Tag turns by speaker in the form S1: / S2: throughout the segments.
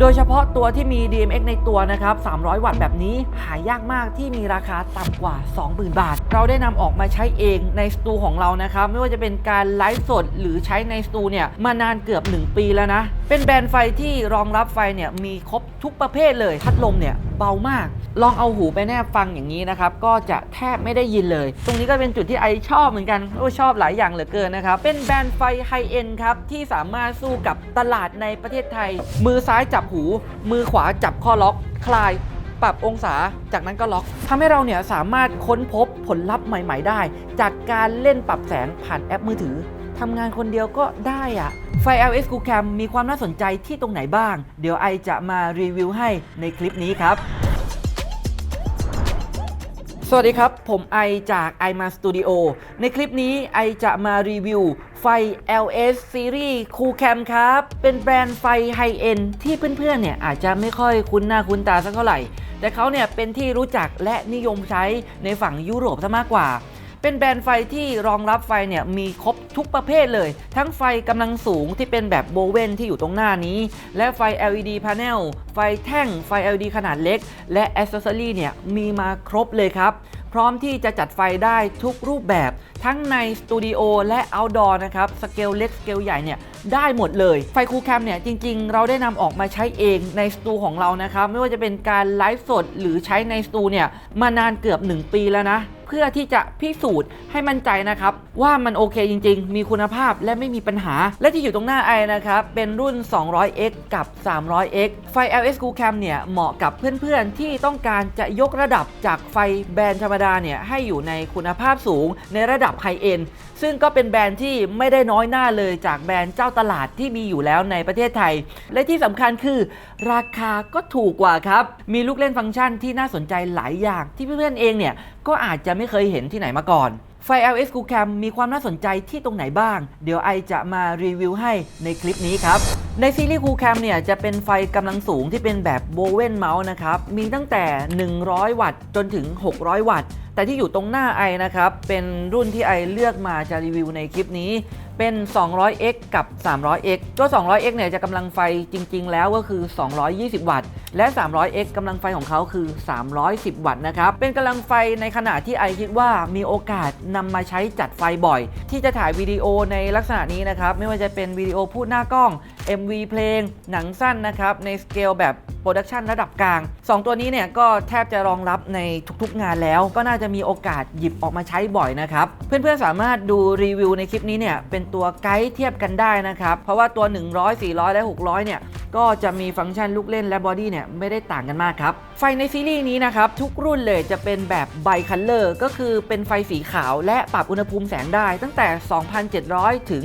S1: โดยเฉพาะตัวที่มี DMX ในตัวนะครับ 300 วัตต์แบบนี้หายากมากที่มีราคาต่ำกว่า 20,000 บาท เราได้นำออกมาใช้เองในสตูของเรานะครับ ไม่ว่าจะเป็นการไลฟ์สดหรือใช้ในสตูเนี่ยมานานเกือบ 1 ปีแล้วนะ เป็นแบรนด์ไฟที่รองรับไฟเนี่ยมีครบทุกประเภทเลย พัดลมเนี่ยเบามาก ลองเอาหูไปแนบฟังอย่างนี้นะครับ ก็จะแทบไม่ได้ยินเลย ตรงนี้ก็เป็นจุดที่ไอชอบเหมือนกันโอ้ชอบหลายอย่างเหลือเกินนะครับ เป็นแบรนด์ไฟไฮเอ็นครับ ที่สามารถสู้กับตลาดในประเทศไทย มือซ้ายจับหู มือขวาจับข้อล็อก คลายปรับองศาจากนั้นก็ล็อกทำให้เราเนี่ยสามารถค้นพบผลลัพธ์ใหม่ ๆ ได้ จากการเล่นปรับแสงผ่านแอปมือถือ ทำงานคนเดียวก็ได้อะไฟ LS Cool Cam มีความน่าสนใจที่ตรงไหนบ้าง เดี๋ยวไอจะมารีวิวให้ในคลิปนี้ครับ สวัสดีครับ ผมไอจาก i m a Studio ในคลิปนี้ไอจะมารีวิวไฟ LS Series Cool Cam ครับ เป็นแบรนด์ไฟไฮเอ็นที่เพื่อนๆเนี่ยอาจจะไม่ค่อยคุ้นหน้าคุ้นตาสักเท่าไหร่ แต่เขาเนี่ยเป็นที่รู้จักและนิยมใช้ในฝั่งยุโรปซะมากกว่า เป็นแบรนด์ไฟที่รองรับไฟเนี่ยมีครบทุกประเภทเลย ทั้งไฟกำลังสูงที่เป็นแบบโบเวนที่อยู่ตรงหน้านี้ และไฟ LED Panel ไฟแท่ง ไฟ LED ขนาดเล็ก และอ c เซอรี่เนี่ยมีมาครบเลยครับ พร้อมที่จะจัดไฟได้ทุกรูปแบบทั้งในสตูดิโอและ outdoor นะครับสเกลเล็กสเกลใหญ่เนี่ยได้หมดเลย ไฟคูลแคมเนี่ยจริงๆ เราได้นำออกมาใช้เองในสตูของเรานะครับ ไม่ว่าจะเป็นการไลฟ์สดหรือใช้ในสตูเนี่ยมานานเกือบ 1 ปีแล้วนะ เพื่อที่จะพิสูจน์ให้มั่นใจนะครับ ว่ามันโอเคจริง ๆ มีคุณภาพและไม่มีปัญหา และที่อยู่ตรงหน้าไอนะครับ เป็นรุ่น 200x กับ 300x ไฟ LS Cool Cam เนี่ยเหมาะกับเพื่อนๆ ที่ต้องการจะยกระดับจากไฟแบรนด์ธรรมดาเนี่ยให้อยู่ในคุณภาพสูงในระดับไฮเอ็น ซึ่งก็เป็นแบรนด์ที่ไม่ได้น้อยหน้าเลยจากแบรนด์เจ้าตลาดที่มีอยู่แล้วในประเทศไทย และที่สำคัญคือ ราคาก็ถูกกว่าครับ มีลูกเล่นฟังก์ชันที่น่าสนใจหลายอย่างที่เพื่อนๆเองเนี่ยก็อาจจะไม่เคยเห็นที่ไหนมาก่อนไฟ LS Cool Cam มีความน่าสนใจที่ตรงไหนบ้าง เดี๋ยวไอจะมารีวิวให้ในคลิปนี้ครับ ในซีรีส์ Cool Cam เนี่ยจะเป็นไฟกำลังสูงที่เป็นแบบโบเวนเมาส์นะครับ มีตั้งแต่ 100 วัตต์จนถึง 600 วัตต์ แต่ที่อยู่ตรงหน้าไอนะครับ เป็นรุ่นที่ไอเลือกมาจะรีวิวในคลิปนี้ เป็น 200x กับ 300x ตัว 200x เนี่ยจะกำลังไฟจริง ๆ แล้วก็คือ 220 วัตต์ และ 300x กำลังไฟของเขาคือ 310 วัตต์นะครับ เป็นกำลังไฟในขณะที่ไอคิดว่ามีโอกาสนำมาใช้จัดไฟบ่อย ที่จะถ่ายวิดีโอในลักษณะนี้นะครับ ไม่ว่าจะเป็นวิดีโอพูดหน้ากล้อง MV เพลง หนังสั้นนะครับ ในสเกลแบบโปรดักชันระดับกลาง 2 ตัวนี้เนี่ยก็แทบจะรองรับในทุกๆงานแล้ว ก็น่าจะมีโอกาสหยิบออกมาใช้บ่อยนะครับ เพื่อนๆสามารถดูรีวิวในคลิปนี้เนี่ยเป็นตัวไกด์เทียบกันได้นะครับ เพราะว่าตัว 100 400 และ 600 เนี่ยก็จะมีฟังก์ชันลูกเล่นและบอดี้เนี่ยไม่ได้ต่างกันมากครับ ไฟในซีรีส์นี้นะครับ ทุกรุ่นเลยจะเป็นแบบไบคัลเลอร์ก็คือเป็นไฟสีขาวและปรับอุณหภูมิแสงได้ตั้งแต่ 2,700 ถึง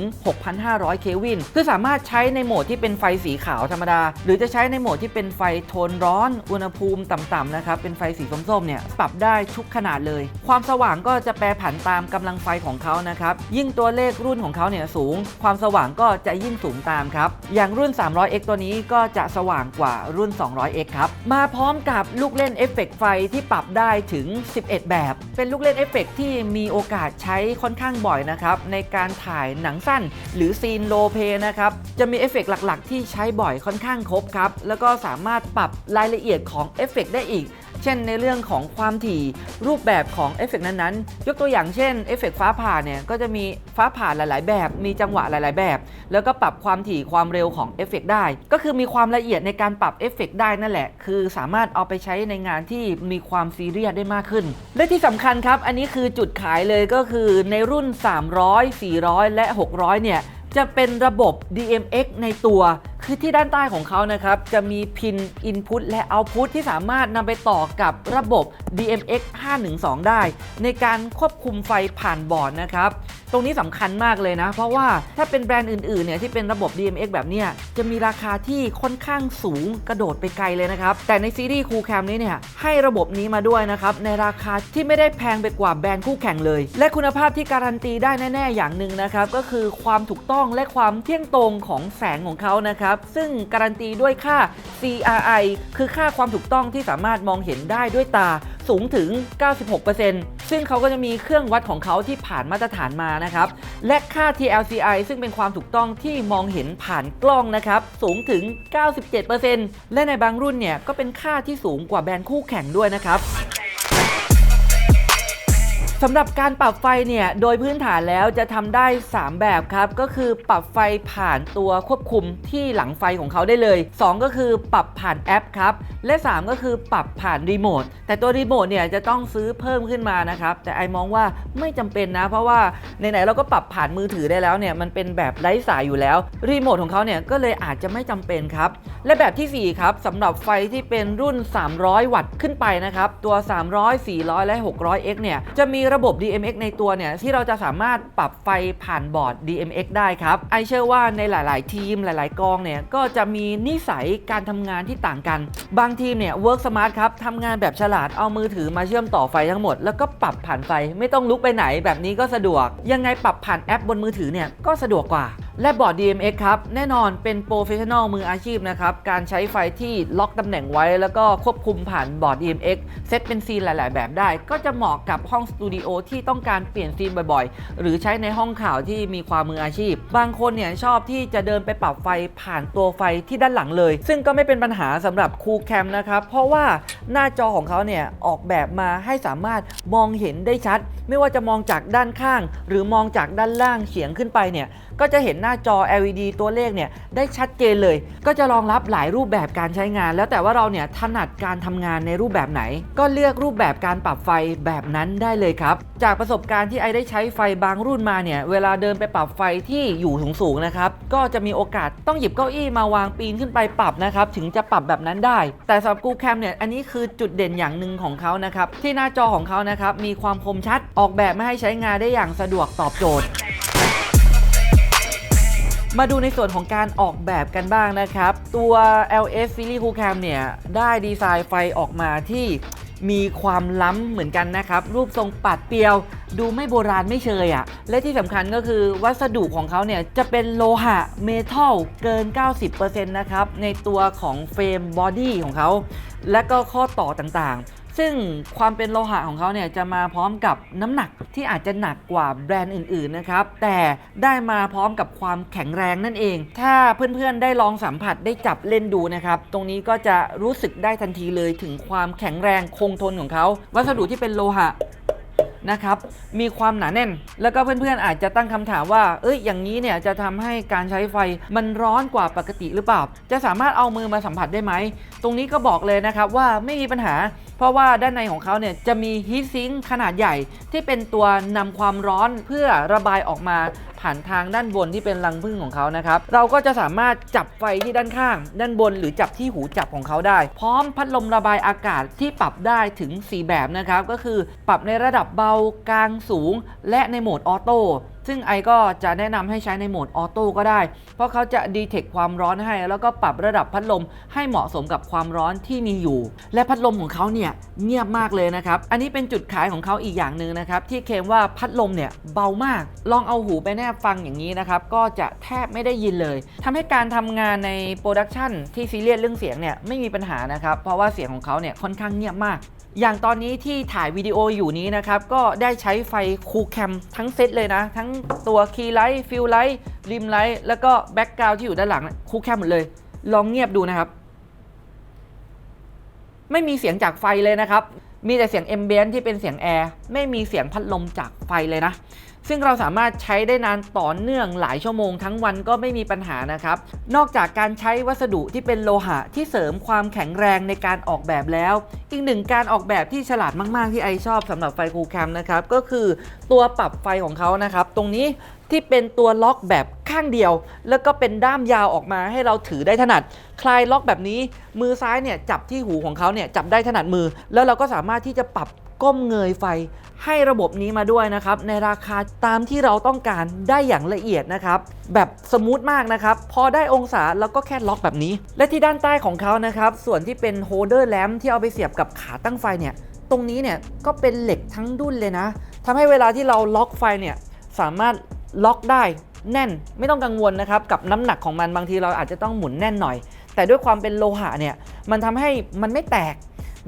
S1: 6,500 เควิน คือสามารถใช้ในโหมดที่เป็นไฟสีขาวธรรมดา หรือจะใช้ในโหมดที่เป็นไฟโทนร้อน อุณหภูมิต่ำๆนะครับเป็นไฟสีส้มๆเนี่ยปรับได้ทุกขนาดเลยความสว่างก็จะแปรผันตามกำลังไฟของเขานะครับยิ่งตัวเลขรุ่นของเขาเนี่ยสูง ความสว่างก็จะยิ่งสูงตามครับอย่างรุ่น 300x ตัวนี้ก็จะสว่างกว่ารุ่น 200x ครับมาพร้อมกับลูกเล่นเอฟเฟกต์ไฟที่ปรับได้ถึง 11 แบบ เป็นลูกเล่นเอฟเฟกต์ที่มีโอกาสใช้ค่อนข้างบ่อยนะครับในการถ่ายหนังสั้น หรือซีนโลเพนะครับจะมีเอฟเฟกต์หลักๆ ที่ใช้บ่อยค่อนข้างครบครับแล้วก็สามารถปรับรายละเอียดของเอฟเฟกต์ได้อีก เช่นในเรื่องของความถี่รูปแบบของเอฟเฟกนั้นๆ ยกตัวอย่างเช่นเอฟเฟกฟ้าผ่าเนี่ยก็จะมีฟ้าผ่าหลาย ๆ แบบ มีจังหวะหลาย ๆ แบบ แล้วก็ปรับความถี่ความเร็วของเอฟเฟกได้ ก็คือมีความละเอียดในการปรับเอฟเฟกได้นั่นแหละ คือสามารถเอาไปใช้ในงานที่มีความซีเรียสได้มากขึ้น และที่สำคัญครับ อันนี้คือจุดขายเลยก็คือในรุ่น 300 400 และ 600 เนี่ยจะเป็นระบบ DMX ในตัว คือที่ด้านใต้ของเขานะครับ จะมีพิน Input และ Output ที่สามารถนำไปต่อกับระบบ DMX 512 ได้ ในการควบคุมไฟผ่านบอร์ดนะครับ ตรงนี้สำคัญมากเลยนะ เพราะว่าถ้าเป็นแบรนด์อื่นๆเนี่ยที่เป็นระบบ DMX แบบเนี้ยจะมีราคาที่ค่อนข้างสูงกระโดดไปไกลเลยนะครับ แต่ในซีรีส์ Cool Cam นี้เนี่ยให้ระบบนี้มาด้วยนะครับในราคาที่ไม่ได้แพงไปกว่าแบรนด์คู่แข่งเลย และคุณภาพที่การันตีได้แน่ ๆ อย่างหนึ่งนะครับก็คือความถูกต้องและความเที่ยงตรงของแสงของเขานะครับซึ่งการันตีด้วยค่า CRI คือค่าความถูกต้องที่สามารถมองเห็นได้ด้วยตาสูงถึง 96%ซึ่งเขาก็จะมีเครื่องวัดของเขาที่ผ่านมาตรฐานมานะครับ และค่า TLCI ซึ่งเป็นความถูกต้องที่มองเห็นผ่านกล้องนะครับ สูงถึง 97%และในบางรุ่นเนี่ยก็เป็นค่าที่สูงกว่าแบรนด์คู่แข่งด้วยนะครับ สำหรับการปรับไฟเนี่ย โดยพื้นฐานแล้วจะทำได้ 3 แบบครับ ก็คือปรับไฟผ่านตัวควบคุมที่หลังไฟของเขาได้เลย 2 ก็คือปรับผ่านแอปครับ และ 3 ก็คือปรับผ่านรีโมท แต่ตัวรีโมทเนี่ยจะต้องซื้อเพิ่มขึ้นมานะครับ แต่ไอมองว่าไม่จำเป็นนะ เพราะว่าไหนๆเราก็ปรับผ่านมือถือได้แล้วเนี่ย มันเป็นแบบไร้สายอยู่แล้ว รีโมทของเขาเนี่ยก็เลยอาจจะไม่จำเป็นครับ และแบบทีสี่4 ครับสำหรับไฟที่เป็นรุ่น 300 วัตต์ขึ้นไปนะครับ ตัว 300 400 และ 600X เนี่ย จะมีระบบ DMX ในตัวเนี่ยที่เราจะสามารถปรับไฟผ่านบอร์ด DMX ได้ครับไอเชื่อว่าในหลาย ๆ ทีมหลาย ๆ กองเนี่ยก็จะมีนิสัยการทำงานที่ต่างกัน บางทีมเนี่ย Work Smart ครับทำงานแบบฉลาดเอามือถือมาเชื่อมต่อไฟทั้งหมด แล้วก็ปรับผ่านไฟไม่ต้องลุกไปไหนแบบนี้ก็สะดวก ยังไงปรับผ่านแอปบนมือถือเนี่ยก็สะดวกกว่า และบอร์ด DMX ครับ แน่นอนเป็นโปรเฟชชั่นอลมืออาชีพนะครับ การใช้ไฟที่ล็อกตำแหน่งไว้ แล้วก็ควบคุมผ่านบอร์ด DMX เซตเป็นซีนหลาย ๆ แบบได้ ก็จะเหมาะกับห้องสตูดิโอที่ต้องการเปลี่ยนซีนบ่อย ๆ หรือใช้ในห้องข่าวที่มีความมืออาชีพ บางคนเนี่ยชอบที่จะเดินไปปรับไฟผ่านตัวไฟที่ด้านหลังเลย ซึ่งก็ไม่เป็นปัญหาสำหรับคูแคมนะครับ เพราะว่าหน้าจอของเขาเนี่ยออกแบบมาให้สามารถมองเห็นได้ชัด ไม่ว่าจะมองจากด้านข้าง หรือมองจากด้านล่างเฉียงขึ้นไปเนี่ย ก็จะเห็นหน้าจอ LED ตัวเลขเนี่ยได้ชัดเจนเลย ก็จะรองรับหลายรูปแบบการใช้งาน แล้วแต่ว่าเราเนี่ยถนัดการทำงานในรูปแบบไหน ก็เลือกรูปแบบการปรับไฟแบบนั้นได้เลยครับ จากประสบการณ์ที่ไอได้ใช้ไฟบางรุ่นมาเนี่ยเวลาเดินไปปรับไฟที่อยู่สูงๆนะครับก็จะมีโอกาสต้องหยิบเก้าอี้มาวางปีนขึ้นไปปรับนะครับถึงจะปรับแบบนั้นได้ แต่สำหรับกูแคมเนี่ยอันนี้คือจุดเด่นอย่างหนึ่งของเขานะครับที่หน้าจอของเขานะครับมีความคมชัดออกแบบไม่ให้ใช้งานได้อย่างสะดวกตอบโจทย์ มาดูในส่วนของการออกแบบกันบ้างนะครับ ตัว LS Series Cool Cam เนี่ย ได้ดีไซน์ไฟออกมาที่มีความล้ำเหมือนกันนะครับ รูปทรงปัดเปรียว ดูไม่โบราณไม่เชยอะ่ะ และที่สำคัญก็คือวัสดุของเขาเนี่ย จะเป็นโลหะเมทัลเกิน 90%นะครับ ในตัวของเฟรมบอดี้ของเขา และก็ข้อต่อต่างๆ ซึ่งความเป็นโลหะของเขาเนี่ยจะมาพร้อมกับน้ำหนักที่อาจจะหนักกว่าแบรนด์อื่นๆนะครับ แต่ได้มาพร้อมกับความแข็งแรงนั่นเอง ถ้าเพื่อนๆได้ลองสัมผัสได้จับเล่นดูนะครับ ตรงนี้ก็จะรู้สึกได้ทันทีเลยถึงความแข็งแรงคงทนของเขา วัสดุที่เป็นโลหะนะครับ มีความหนาแน่น แล้วก็เพื่อนๆอาจจะตั้งคำถามว่า เอ้ย อย่างนี้เนี่ยจะทำให้การใช้ไฟมันร้อนกว่าปกติหรือเปล่า จะสามารถเอามือมาสัมผัสได้ไหม ตรงนี้ก็บอกเลยนะครับว่าไม่มีปัญหาเพราะว่าด้านในของเขาเนี่ยจะมีฮีทซิงค์ขนาดใหญ่ที่เป็นตัวนำความร้อนเพื่อระบายออกมาผ่านทางด้านบนที่เป็นรังผึ้งของเขานะครับ เราก็จะสามารถจับไฟที่ด้านข้าง ด้านบนหรือจับที่หูจับของเขาได้ พร้อมพัดลมระบายอากาศที่ปรับได้ถึง 4 แบบนะครับ ก็คือปรับในระดับเบากลางสูง และในโหมดออโต้ ซึ่งไอก็จะแนะนำให้ใช้ในโหมดออโต้ก็ได้ เพราะเขาจะดีเทคความร้อนให้ แล้วก็ปรับระดับพัดลมให้เหมาะสมกับความร้อนที่มีอยู่ และพัดลมของเขาเนี่ยเงียบมากเลยนะครับ อันนี้เป็นจุดขายของเขาอีกอย่างหนึ่งนะครับ ที่เคมว่าพัดลมเนี่ยเบามาก ลองเอาหูไปแนบฟังอย่างนี้นะครับ ก็จะแทบไม่ได้ยินเลยทำให้การทำงานในโปรดักชันที่ซีเรียสเรื่องเสียงเนี่ยไม่มีปัญหานะครับ เพราะว่าเสียงของเขาเนี่ยค่อนข้างเงียบมาก อย่างตอนนี้ที่ถ่ายวิดีโออยู่นี้นะครับ ก็ได้ใช้ไฟคูแคมทั้งเซตเลยนะ ทั้งตัวคีย์ไลท์ฟิลไลท์ริมไลท์แล้วก็แบ็กกราวด์ที่อยู่ด้านหลังคูแคมหมดเลย ลองเงียบดูนะครับ ไม่มีเสียงจากไฟเลยนะครับ มีแต่เสียงเอมเบียนที่เป็นเสียงแอร์ไม่มีเสียงพัดลมจากไฟเลยนะ ซึ่งเราสามารถใช้ได้นานต่อเนื่องหลายชั่วโมงทั้งวันก็ไม่มีปัญหานะครับ นอกจากการใช้วัสดุที่เป็นโลหะที่เสริมความแข็งแรงในการออกแบบแล้ว อีกหนึ่งการออกแบบที่ฉลาดมาก ๆ ที่ไอชอบสำหรับไฟคูแคมนะครับก็คือตัวปรับไฟของเขานะครับ ตรงนี้ ที่เป็นตัวล็อกแบบข้างเดียว แล้วก็เป็นด้ามยาวออกมาให้เราถือได้ถนัด คลายล็อกแบบนี้ มือซ้ายเนี่ยจับที่หูของเขาเนี่ยจับได้ถนัดมือ แล้วเราก็สามารถที่จะปรับก้มเงยไฟให้ระบบนี้มาด้วยนะครับ ในราคาตามที่เราต้องการได้อย่างละเอียดนะครับ แบบสมูทมากนะครับ พอได้องศาแล้วก็แค่ล็อกแบบนี้ และที่ด้านใต้ของเขานะครับ ส่วนที่เป็นโฮเดอร์แลมที่เอาไปเสียบกับขาตั้งไฟเนี่ยตรงนี้เนี่ยก็เป็นเหล็กทั้งดุ้นเลยนะทำให้เวลาที่เราล็อกไฟเนี่ยสามารถ ล็อกได้แน่นไม่ต้องกังวลนะครับกับน้ำหนักของมันบางทีเราอาจจะต้องหมุนแน่นหน่อย แต่ด้วยความเป็นโลหะเนี่ยมันทำให้มันไม่แตก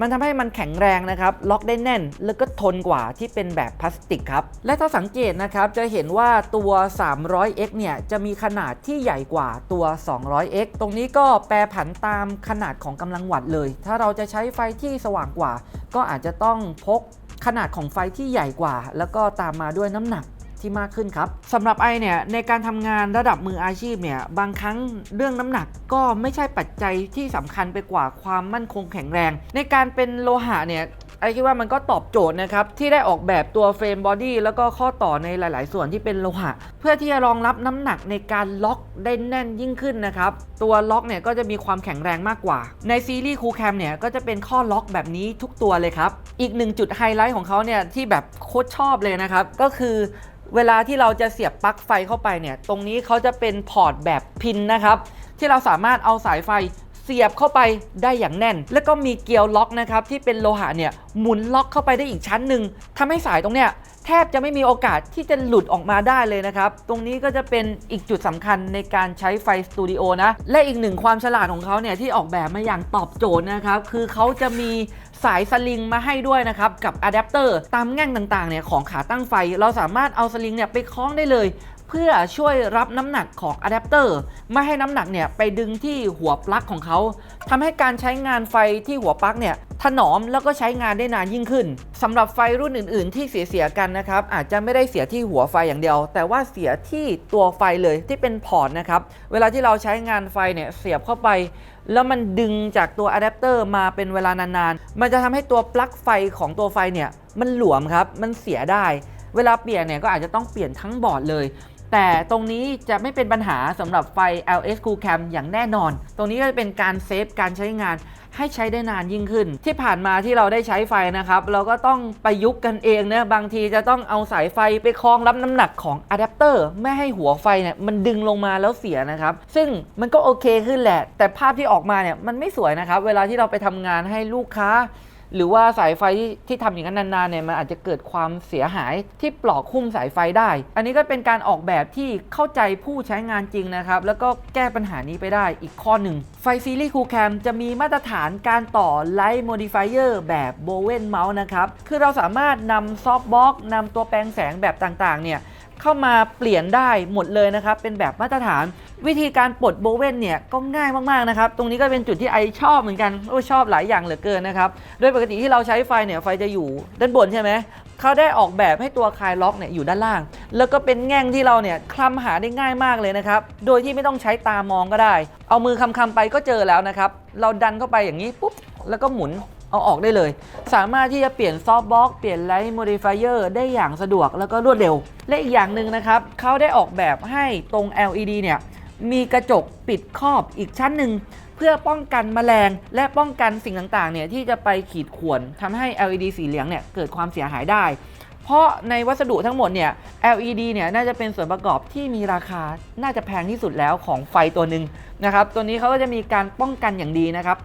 S1: มันทำให้มันแข็งแรงนะครับ ล็อกได้แน่นแล้วก็ทนกว่าที่เป็นแบบพลาสติกครับ และถ้าสังเกตนะครับจะเห็นว่าตัว 300x เนี่ยจะมีขนาดที่ใหญ่กว่าตัว 200x ตรงนี้ก็แปรผันตามขนาดของกำลังวัตต์เลย ถ้าเราจะใช้ไฟที่สว่างกว่า ก็อาจจะต้องพกขนาดของไฟที่ใหญ่กว่า แล้วก็ตามมาด้วยน้ำหนัก ที่มากขึ้นครับสำหรับไอเนี่ยในการทำงานระดับมืออาชีพเนี่ยบางครั้งเรื่องน้ำหนักก็ไม่ใช่ปัจจัยที่สำคัญไปกว่าความมั่นคงแข็งแรง ในการเป็นโลหะเนี่ยไอคิดว่ามันก็ตอบโจทย์นะครับ ที่ได้ออกแบบตัวเฟรมบอดี้แล้วก็ข้อต่อในหลาย ๆ ส่วนที่เป็นโลหะ เพื่อที่จะรองรับน้ำหนักในการล็อกได้แน่นยิ่งขึ้นนะครับ ตัวล็อกเนี่ยก็จะมีความแข็งแรงมากกว่า ในซีรีส์คูแคมเนี่ยก็จะเป็นข้อล็อกแบบนี้ทุกตัวเลยครับ อีกหนึ่งจุดไฮไลท์ของเขาเนี่ยที่แบบโคตรชอบเลยนะครับ ก็คือ เวลาที่เราจะเสียบปลั๊กไฟเข้าไปเนี่ย ตรงนี้เขาจะเป็นพอร์ตแบบพินนะครับ ที่เราสามารถเอาสายไฟเสียบเข้าไปได้อย่างแน่น แล้วก็มีเกลียวล็อกนะครับที่เป็นโลหะเนี่ยหมุนล็อกเข้าไปได้อีกชั้นหนึ่งทำให้สายตรงเนี้ย แทบจะไม่มีโอกาสที่จะหลุดออกมาได้เลยนะครับ ตรงนี้ก็จะเป็นอีกจุดสำคัญในการใช้ไฟสตูดิโอนะ และอีกหนึ่งความฉลาดของเขาเนี่ยที่ออกแบบมาอย่างตอบโจทย์นะครับ คือเขาจะมีสายสลิงมาให้ด้วยนะครับ กับอะแดปเตอร์ตามแง่งต่างๆเนี่ยของขาตั้งไฟ เราสามารถเอาสลิงเนี่ยไปคล้องได้เลย เพื่อช่วยรับน้ำหนักของอะแดปเตอร์ไม่ให้น้ำหนักเนี่ยไปดึงที่หัวปลั๊กของเขาทำให้การใช้งานไฟที่หัวปลั๊กเนี่ยถนอมแล้วก็ใช้งานได้นานยิ่งขึ้นสำหรับไฟรุ่นอื่น ๆ ที่เสียๆกันนะครับอาจจะไม่ได้เสียที่หัวไฟอย่างเดียว แต่ว่าเสียที่ตัวไฟเลยที่เป็นพอร์ตนะครับเวลาที่เราใช้งานไฟเนี่ยเสียบเข้าไป แล้วมันดึงจากตัวอะแดปเตอร์มาเป็นเวลานานๆมันจะทำให้ตัวปลั๊กไฟของตัวไฟเนี่ยมันหลวมครับมันเสียได้ เวลาเปลี่ยนเนี่ยก็อาจจะต้องเปลี่ยนทั้งบอร์ดเลย แต่ตรงนี้จะไม่เป็นปัญหาสำหรับไฟ LS Cool Cam อย่างแน่นอน ตรงนี้ก็จะเป็นการเซฟการใช้งานให้ใช้ได้นานยิ่งขึ้น ที่ผ่านมาที่เราได้ใช้ไฟนะครับ เราก็ต้องประยุกต์กันเองนะบางทีจะต้องเอาสายไฟไปคล้องรับน้ำหนักของอะแดปเตอร์ไม่ให้หัวไฟเนี่ยมันดึงลงมาแล้วเสียนะครับ ซึ่งมันก็โอเคขึ้นแหละ แต่ภาพที่ออกมาเนี่ยมันไม่สวยนะครับ เวลาที่เราไปทำงานให้ลูกค้า หรือว่าสายไฟที่ที่ทำอย่างนั้นนานๆเนี่ยมันอาจจะเกิดความเสียหายที่ปลอกหุ้มสายไฟได้ อันนี้ก็เป็นการออกแบบที่เข้าใจผู้ใช้งานจริงนะครับ แล้วก็แก้ปัญหานี้ไปได้อีกข้อหนึ่ง ไฟซีรีส์คูแคมจะมีมาตรฐานการต่อไลท์โมดิฟายเออร์แบบโบเวนเมาส์นะครับ คือเราสามารถนำซอฟต์บ็อกนำตัวแปลงแสงแบบต่างๆเนี่ย เข้ามาเปลี่ยนได้หมดเลยนะครับ เป็นแบบมาตรฐาน วิธีการปลดโบเวนเนี่ยก็ง่ายมากๆนะครับ ตรงนี้ก็เป็นจุดที่ไอชอบเหมือนกันโอ้ชอบหลายอย่างเหลือเกินนะครับ โดยปกติที่เราใช้ไฟเนี่ยไฟจะอยู่ด้านบนใช่ไหมเขาได้ออกแบบให้ตัวคลายล็อกเนี่ยอยู่ด้านล่าง แล้วก็เป็นแง่งที่เราเนี่ยคลำหาได้ง่ายมากเลยนะครับ โดยที่ไม่ต้องใช้ตามองก็ได้ เอามือคำๆไปก็เจอแล้วนะครับ เราดันเข้าไปอย่างนี้ปุ๊บแล้วก็หมุน เอาออกได้เลย สามารถที่จะเปลี่ยนซอฟต์บ็อกเปลี่ยนไลท์โมดิฟายเออร์ได้อย่างสะดวกแล้วก็รวดเร็ว และอีกอย่างหนึ่งนะครับเขาได้ออกแบบให้ตรง LED เนี่ยมีกระจกปิดครอบอีกชั้นหนึ่งเพื่อป้องกันแมลง และป้องกันสิ่งต่างๆเนี่ยที่จะไปขีดข่วนทำให้ LED สีเหลืองเนี่ยเกิดความเสียหายได้ เพราะในวัสดุทั้งหมดเนี่ย LED เนี่ยน่าจะเป็นส่วนประกอบที่มีราคาน่าจะแพงที่สุดแล้วของไฟตัวหนึ่งนะครับตัวนี้เขาก็จะมีการป้องกันอย่างดีนะครับ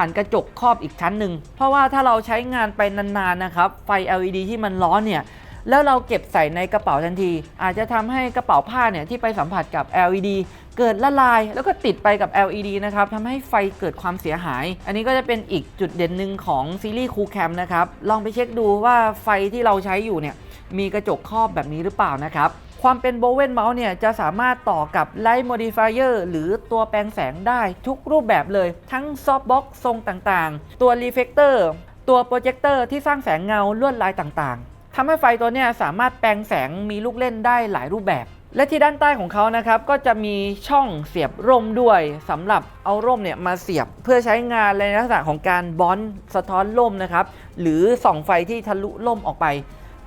S1: ผ่านกระจกครอบอีกชั้นหนึ่งเพราะว่าถ้าเราใช้งานไปนานๆนะครับไฟ LED ที่มันร้อนเนี่ยแล้วเราเก็บใส่ในกระเป๋าทันที อาจจะทำให้กระเป๋าผ้าเนี่ยที่ไปสัมผัสกับ LED เกิดละลาย แล้วก็ติดไปกับ LED นะครับทำให้ไฟเกิดความเสียหาย อันนี้ก็จะเป็นอีกจุดเด่นหนึ่งของซีรีส์คูแคมนะครับ ลองไปเช็คดูว่าไฟที่เราใช้อยู่เนี่ยมีกระจกครอบแบบนี้หรือเปล่านะครับ ความเป็นโบเวนเมาส์เนี่ยจะสามารถต่อกับไลท์โมดิฟายเออร์หรือตัวแปลงแสงได้ทุกรูปแบบเลย ทั้งซอฟต์บ็อกซ์ทรงต่างๆ ตัวรีเฟกเตอร์ตัวโปรเจคเตอร์ที่สร้างแสงเงาลวดลายต่างๆทำให้ไฟตัวเนี้ยสามารถแปลงแสงมีลูกเล่นได้หลายรูปแบบ และที่ด้านใต้ของเขานะครับก็จะมีช่องเสียบร่มด้วยสำหรับเอาร่มเนี่ยมาเสียบเพื่อใช้งานในลักษณะของการบอนสะท้อนร่มนะครับหรือส่องไฟที่ทะลุร่มออกไป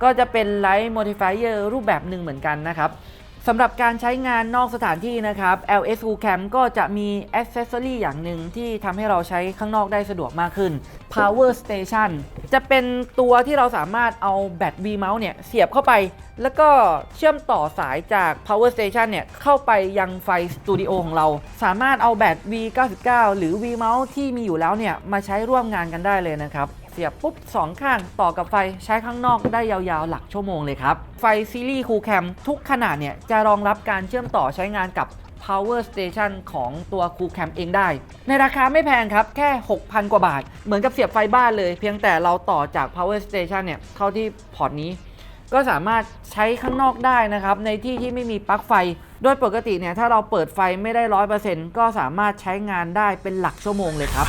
S1: ก็จะเป็น Light Modifier รูปแบบหนึ่งเหมือนกันนะครับสำหรับการใช้งานนอกสถานที่นะครับ LS u Cam ก็จะมี Accessory อย่างหนึ่งที่ทำให้เราใช้ข้างนอกได้สะดวกมากขึ้น Power Station จะเป็นตัวที่เราสามารถเอาแบต V Mount เนี่ยเสียบเข้าไป แล้วก็เชื่อมต่อสายจาก Power Station เนี่ยเข้าไปยังไฟสตูดิโอของเรา สามารถเอาแบต V99 หรือ V Mount ที่มีอยู่แล้วเนี่ยมาใช้ร่วมงานกันได้เลยนะครับ เสียบปุ๊บ 2 ข้างต่อกับไฟใช้ข้างนอกได้ยาวๆ หลักชั่วโมงเลยครับ ไฟซีรีส์คูแคมทุกขนาดเนี่ย จะรองรับการเชื่อมต่อใช้งานกับ power station ของตัว Cool Cam เองได้ ในราคาไม่แพงครับ แค่ 6,000 กว่าบาท เหมือนกับเสียบไฟบ้านเลย เพียงแต่เราต่อจาก power station เนี่ย เข้าที่พอร์ตนี้ ก็สามารถใช้ข้างนอกได้นะครับ ในที่ที่ไม่มีปลั๊กไฟ โดยปกติเนี่ย ถ้าเราเปิดไฟไม่ได้ 100%ก็สามารถใช้งานได้เป็นหลักชั่วโมงเลยครับ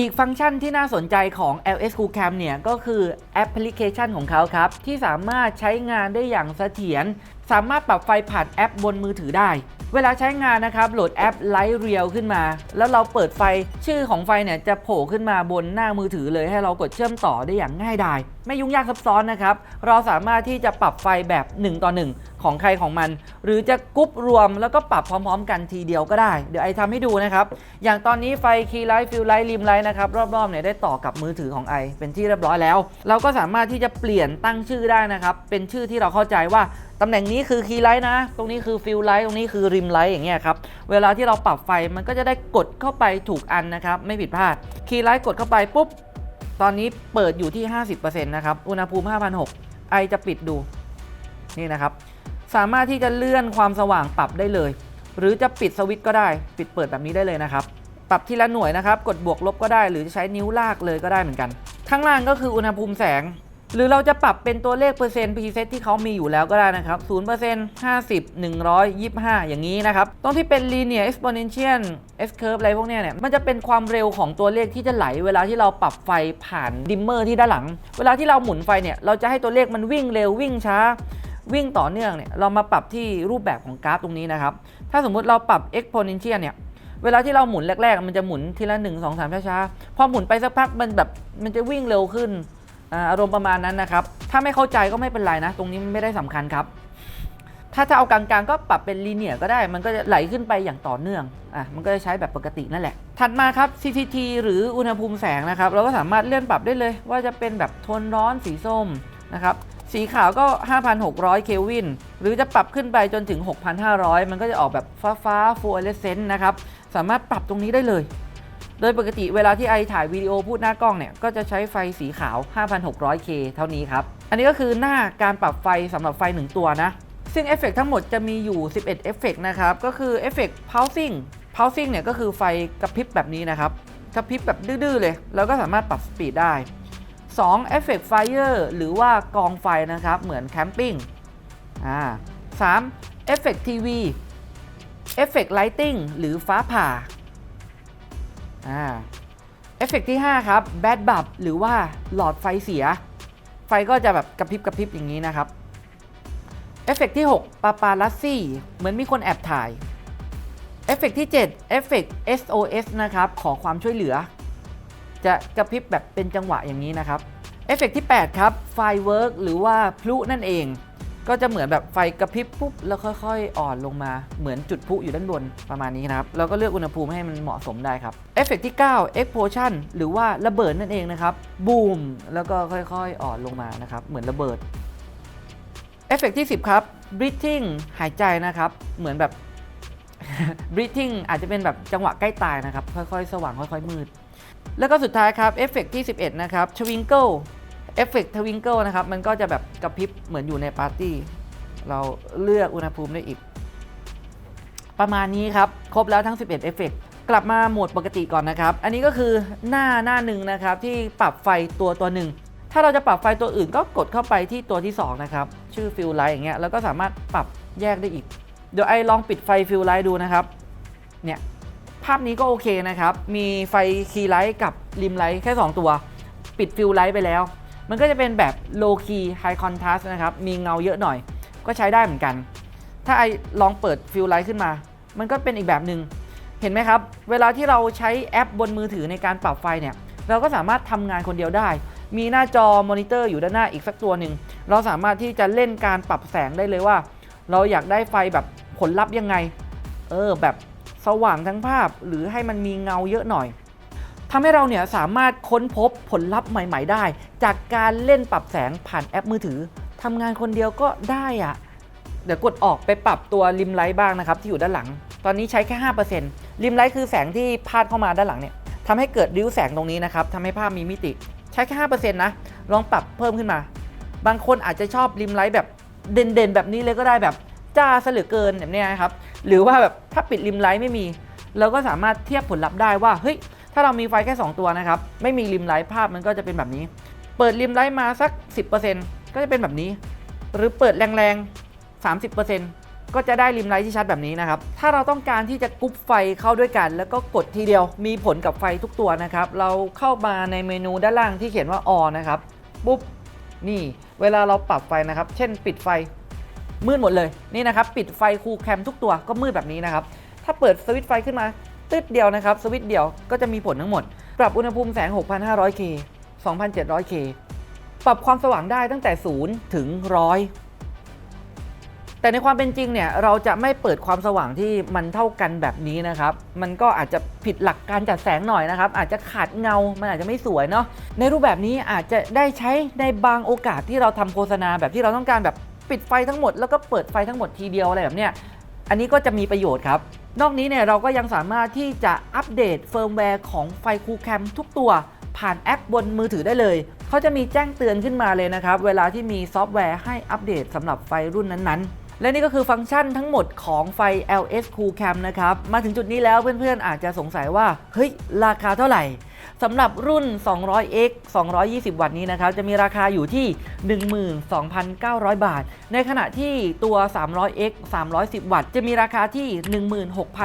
S1: อีกฟังก์ชันที่น่าสนใจของ LS Cool Cam เนี่ยก็คือแอปพลิเคชันของเขาครับ ที่สามารถใช้งานได้อย่างเสถียรสามารถปรับไฟผ่านแอปบนมือถือได้ เวลาใช้งานนะครับโหลดแอป Light Real ขึ้นมา แล้วเราเปิดไฟชื่อของไฟเนี่ยจะโผล่ขึ้นมาบนหน้ามือถือเลยให้เรากดเชื่อมต่อได้อย่างง่ายดาย ไม่ยุ่งยากซับซ้อนนะครับ เราสามารถที่จะปรับไฟแบบ 1 ต่อ 1 ของใครของมัน หรือจะกรุ๊ปรวมแล้วก็ปรับพร้อมๆ กันทีเดียวก็ได้ เดี๋ยวไอทำให้ดูนะครับ อย่างตอนนี้ไฟคีย์ไลท์ฟิลไลท์ริมไลท์นะครับรอบๆเนี่ยได้ต่อกับมือถือของไอเป็นที่เรียบร้อยแล้ว เราก็สามารถที่จะเปลี่ยนตั้งชื่อได้นะครับเป็นชื่อที่เราเข้าใจว่า ตำแหน่งนี้คือคีย์ไลท์นะ ตรงนี้คือฟิลไลท์ ตรงนี้คือริมไลท์อย่างเงี้ยครับ เวลาที่เราปรับไฟมันก็จะได้กดเข้าไปถูกอันนะครับ ไม่ผิดพลาด คีย์ไลท์กดเข้าไปปุ๊บ ตอนนี้เปิดอยู่ที่ 50%นะครับ อุณหภูมิ 5,600ไอจะปิดดู นี่นะครับ สามารถที่จะเลื่อนความสว่างปรับได้เลย หรือจะปิดสวิตช์ก็ได้ ปิดเปิดแบบนี้ได้เลยนะครับ ปรับทีละหน่วยนะครับ กดบวกลบก็ได้ หรือจะใช้นิ้วลากเลยก็ได้เหมือนกัน ข้างล่างก็คืออุณหภูมิแสง หรือเราจะปรับเป็นตัวเลขเปอร์เซ็นต์ preset ที่เขามีอยู่แล้วก็ได้นะครับ0% 50 125 อย่างนี้นะครับ ตรงที่เป็น linear exponential S curve อะไรพวกเนี้ยเนี่ย มันจะเป็นความเร็วของตัวเลขที่จะไหล เวลาที่เราปรับไฟผ่านดิมเมอร์ที่ด้านหลัง เวลาที่เราหมุนไฟเนี่ย เราจะให้ตัวเลขมันวิ่งเร็ววิ่งช้า วิ่งต่อเนื่องเนี่ย เรามาปรับที่รูปแบบของกราฟตรงนี้นะครับ ถ้าสมมุติเราปรับ exponential เนี่ยเวลาที่เราหมุนแรก ๆ มันจะหมุนทีละ1 2 3ช้าๆ พอหมุนไปสักพักมันแบบมันจะวิ่งเร็วขึ้น อารมณ์ประมาณนั้นนะครับ ถ้าไม่เข้าใจก็ไม่เป็นไรนะ ตรงนี้มันไม่ได้สำคัญครับ ถ้าจะเอากลางๆก็ปรับเป็นลีเนียก็ได้ มันก็จะไหลขึ้นไปอย่างต่อเนื่อง อะ มันก็จะใช้แบบปกตินั่นแหละ ถัดมาครับ CCT หรืออุณหภูมิแสงนะครับ เราก็สามารถเลื่อนปรับได้เลย ว่าจะเป็นแบบโทนร้อนสีส้มนะครับ สีขาวก็ 5,600 เคลวิน หรือจะปรับขึ้นไปจนถึง 6,500 มันก็จะออกแบบฟ้าฟ้าฟูออเลเซนต์นะครับ สามารถปรับตรงนี้ได้เลย โดยปกติเวลาที่ไอถ่ายวิดีโอพูดหน้ากล้องเนี่ย ก็จะใช้ไฟสีขาว 5,600K เท่านี้ครับ อันนี้ก็คือหน้าการปรับไฟสำหรับไฟ 1 ตัวนะ ซึ่งเอฟเฟกต์ทั้งหมดจะมีอยู่ 11เอฟเฟกต์นะครับ ก็คือเอฟเฟกต์ pausing pausing เนี่ยก็คือไฟกระพริบแบบนี้นะครับ กระพริบแบบดื้อๆเลย แล้วก็สามารถปรับสปีดได้ 2. เอฟเฟกต์ไฟเออร์หรือว่ากองไฟนะครับ เหมือนแคมปิ้งอ่า 3. เอฟเฟกต์ทีวีเอฟเฟกต์ไลติงหรือฟ้าผ่า อ่าเอฟเฟกต์ที่ 5 ครับแบดบับหรือว่าหลอดไฟเสีย ไฟก็จะแบบกระพริบกระพริบอย่างนี้นะครับเอฟเฟกต์ที่ 6ปาปาลัสซี่เหมือนมีคนแอบถ่ายเอฟเฟกต์ที่7เอฟเฟกต์ SOS นะครับ ขอความช่วยเหลือ จะกระพริบแบบเป็นจังหวะอย่างนี้นะครับเอฟเฟกต์ที่ 8 ครับไฟเวิร์กหรือว่าพลุนั่นเอง ก็จะเหมือนแบบไฟกระพริบปุ๊บแล้วค่อยๆ อ่อนลงมาเหมือนจุดพลุอยู่ด้านบนประมาณนี้นะครับแล้วก็เลือกอุณหภูมิให้มันเหมาะสมได้ครับเอฟเฟกต์ที่ 9 explosion หรือว่าระเบิดนั่นเองนะครับบูมแล้วก็ค่อยๆ อ่อนลงมานะครับเหมือนระเบิดเอฟเฟกต์ที่ 10 ครับ breathing หายใจนะครับเหมือนแบบ breathing อาจจะเป็นแบบจังหวะใกล้ตายนะครับค่อยๆ สว่างค่อยๆ มืด แล้วก็สุดท้ายครับเอฟเฟกต์ที่ 11 นะครับ twinkle เอฟเฟกต์ twinkle นะครับ มันก็จะแบบกระพริบเหมือนอยู่ในปาร์ตี้ เราเลือกอุณหภูมิได้อีก ประมาณนี้ครับ ครบแล้วทั้ง 11 เอฟเฟกต์กลับมาโหมดปกติก่อนนะครับ อันนี้ก็คือหน้าหน้าหนึ่งนะครับ ที่ปรับไฟตัวตัวหนึ่ง ถ้าเราจะปรับไฟตัวอื่นก็กดเข้าไปที่ตัวที่ 2 นะครับ ชื่อฟิลไลท์อย่างเงี้ยแล้วก็สามารถปรับแยกได้อีก เดี๋ยวไอลองปิดไฟฟิลไลท์ดูนะครับ เนี่ยภาพนี้ก็โอเคนะครับ มีไฟคีไลท์กับริมไลท์แค่ 2 ตัว ปิดฟิลไลท์ไปแล้ว มันก็จะเป็นแบบ low key high contrast นะครับ มีเงาเยอะหน่อย ก็ใช้ได้เหมือนกัน ถ้าไอลองเปิดฟิลไลท์ขึ้นมา มันก็เป็นอีกแบบหนึง่ง เห็นไหมครับ เวลาที่เราใช้แอปบนมือถือในการปรับไฟเนี่ย เราก็สามารถทำงานคนเดียวได้ มีหน้าจอมอนิเตอร์อยู่ด้านหน้าอีกสักตัวหนึ่ง เราสามารถที่จะเล่นการปรับแสงได้เลยว่า เราอยากได้ไฟแบบผลลัพธ์ยังไง เออแบบสว่างทั้งภาพหรือให้มันมีเงาเยอะหน่อย ทำให้เราเนี่ยสามารถค้นพบผลลัพธ์ใหม่ ๆ ได้ จากการเล่นปรับแสงผ่านแอปมือถือทำงานคนเดียวก็ได้อะเดี๋ยวกดออกไปปรับตัวริมไลท์บ้างนะครับที่อยู่ด้านหลัง ตอนนี้ใช้แค่ 5%ริมไลท์คือแสงที่พาดเข้ามาด้านหลังเนี่ยทำให้เกิดริ้วแสงตรงนี้นะครับทำให้ภาพมีมิติ ใช้แค่ 5%นะ ลองปรับเพิ่มขึ้นมา บางคนอาจจะชอบริมไลท์แบบเด่นๆ แบบนี้เลยก็ได้แบบจ้าซะเหลือเกินแบบเนี้ยนะครับ หรือว่าแบบถ้าปิดริมไลท์ไม่มี เราก็สามารถเทียบผลลัพธ์ได้ว่าเฮ้ย ถ้าเรามีไฟแค่ 2 ตัวนะครับ ไม่มีริมไลท์ภาพมันก็จะเป็นแบบนี้ เปิดริมไลท์มาสัก 10%ก็จะเป็นแบบนี้ หรือเปิดแรงๆ 30%ก็จะได้ริมไลท์ที่ชัดแบบนี้นะครับ ถ้าเราต้องการที่จะกรุ๊ปไฟเข้าด้วยกัน แล้วก็กดทีเดียว มีผลกับไฟทุกตัวนะครับ เราเข้ามาในเมนูด้านล่างที่เขียนว่า on นะครับ ปุ๊บ นี่ เวลาเราปรับไฟนะครับ เช่น ปิดไฟ มืดหมดเลย นี่นะครับ ปิดไฟคูลแคมทุกตัวก็มืดแบบนี้นะครับ ถ้าเปิดสวิตช์ไฟขึ้นมา ตึ๊ดเดียวนะครับสวิตช์เดียวก็จะมีผลทั้งหมด ปรับอุณหภูมิแสง 6,500K 2,700K ปรับความสว่างได้ตั้งแต่ 0 ถึง 100 แต่ในความเป็นจริงเนี่ยเราจะไม่เปิดความสว่างที่มันเท่ากันแบบนี้นะครับ มันก็อาจจะผิดหลักการจัดแสงหน่อยนะครับ อาจจะขาดเงา มันอาจจะไม่สวยเนาะ ในรูปแบบนี้อาจจะได้ใช้ในบางโอกาสที่เราทำโฆษณาแบบที่เราต้องการแบบปิดไฟทั้งหมด แล้วก็เปิดไฟทั้งหมดทีเดียวอะไรแบบเนี้ย อันนี้ก็จะมีประโยชน์ครับ นอกนี้เนี่ยเราก็ยังสามารถที่จะอัปเดตเฟิร์มแวร์ของไฟคูลแคมทุกตัวผ่านแอปบนมือถือได้เลย เขาจะมีแจ้งเตือนขึ้นมาเลยนะครับ เวลาที่มีซอฟต์แวร์ให้อัปเดตสำหรับไฟรุ่นนั้นๆ และนี่ก็คือฟังก์ชันทั้งหมดของไฟ LS Cool Cam นะครับ มาถึงจุดนี้แล้วเพื่อนๆอาจจะสงสัยว่า เฮ้ย ราคาเท่าไหร่ สำหรับรุ่น 200x 220 วัตต์นี้นะครับจะมีราคาอยู่ที่ 12,900 บาท ในขณะที่ตัว 300x 310 วัตต์จะมีราคาที่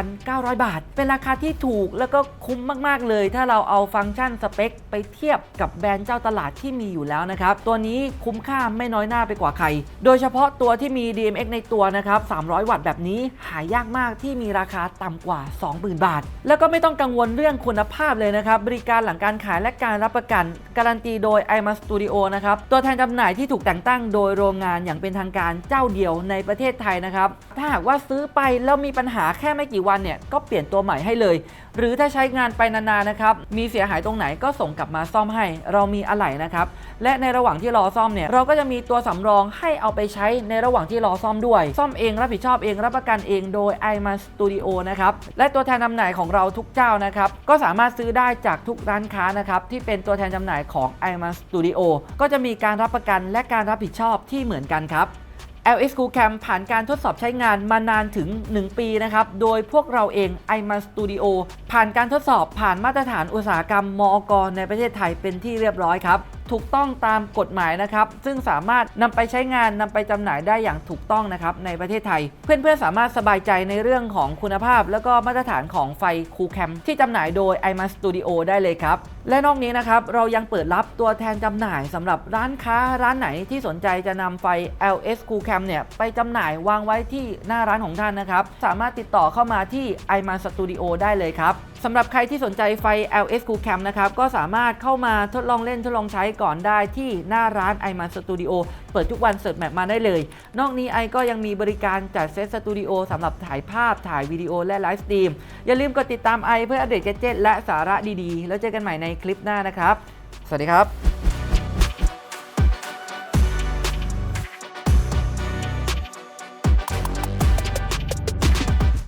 S1: 16,900 บาท เป็นราคาที่ถูกแล้วก็คุ้มมาก ๆ เลย ถ้าเราเอาฟังก์ชันสเปคไปเทียบกับแบรนด์เจ้าตลาดที่มีอยู่แล้วนะครับตัวนี้คุ้มค่าไม่น้อยหน้าไปกว่าใคร โดยเฉพาะตัวที่มี DMX ในตัวนะครับ 300 วัตต์แบบนี้หายากมากที่มีราคาต่ำกว่า 20,000 บาท แล้วก็ไม่ต้องกังวลเรื่องคุณภาพเลยนะครับบริการหลังการขายและการรับประกัน การันตีโดย iMa Studio นะครับ ตัวแทนจำหน่ายที่ถูกแต่งตั้งโดยโรงงานอย่างเป็นทางการเจ้าเดียวในประเทศไทยนะครับ ถ้าหากว่าซื้อไปแล้วมีปัญหาแค่ไม่กี่วันเนี่ยก็เปลี่ยนตัวใหม่ให้เลย หรือถ้าใช้งานไปนานๆนะครับมีเสียหายตรงไหนก็ส่งกลับมาซ่อมให้ เรามีอะไหล่นะครับและในระหว่างที่รอซ่อมเนี่ยเราก็จะมีตัวสำรองให้เอาไปใช้ในระหว่างที่รอซ่อมด้วย ซ่อมเองรับผิดชอบเองรับประกันเองโดย iMa Studio นะครับและตัวแทนจำหน่ายของเราทุกเจ้านะครับก็สามารถซื้อได้จากทุกร้านค้านะครับที่เป็นตัวแทนจำหน่ายของ iMa Studio ก็จะมีการรับประกันและการรับผิดชอบที่เหมือนกันครับ LS Cool Cam ผ่านการทดสอบใช้งานมานานถึง 1 ปีนะครับ โดยพวกเราเอง iMan Studio ผ่านการทดสอบผ่านมาตรฐานอุตสาหกรรมมอกในประเทศไทยเป็นที่เรียบร้อยครับ ถูกต้องตามกฎหมายนะครับ ซึ่งสามารถนำไปใช้งานนำไปจำหน่ายได้อย่างถูกต้องนะครับในประเทศไทย เพื่อนๆสามารถสบายใจในเรื่องของคุณภาพ แล้วก็มาตรฐานของไฟ Cool Cam ที่จำหน่ายโดย iMa Studio ได้เลยครับ และนอกนี้นะครับเรายังเปิดรับตัวแทนจำหน่ายสำหรับร้านค้าร้านไหนที่สนใจจะนำไฟ LS Cool Cam เนี่ยไปจำหน่ายวางไว้ที่หน้าร้านของท่านนะครับ สามารถติดต่อเข้ามาที่ iMa Studio ได้เลยครับ สำหรับใครที่สนใจไฟ LS Cool Cam นะครับ ก็สามารถเข้ามาทดลองเล่นทดลองใช้ก่อนได้ที่หน้าร้าน iMa Studio เปิดทุกวันเสิร์ฟแมปมาได้เลย นอกนี้ไอก็ยังมีบริการจัดเซตสตูดิโอสำหรับถ่ายภาพถ่ายวิดีโอและไลฟ์สตรีม อย่าลืมกดติดตามไอเพื่ออัปเดตแกดเจ็ตและสาระดีๆ แล้วเจอกันใหม่ในคลิปหน้านะครับ สวัสดีครับ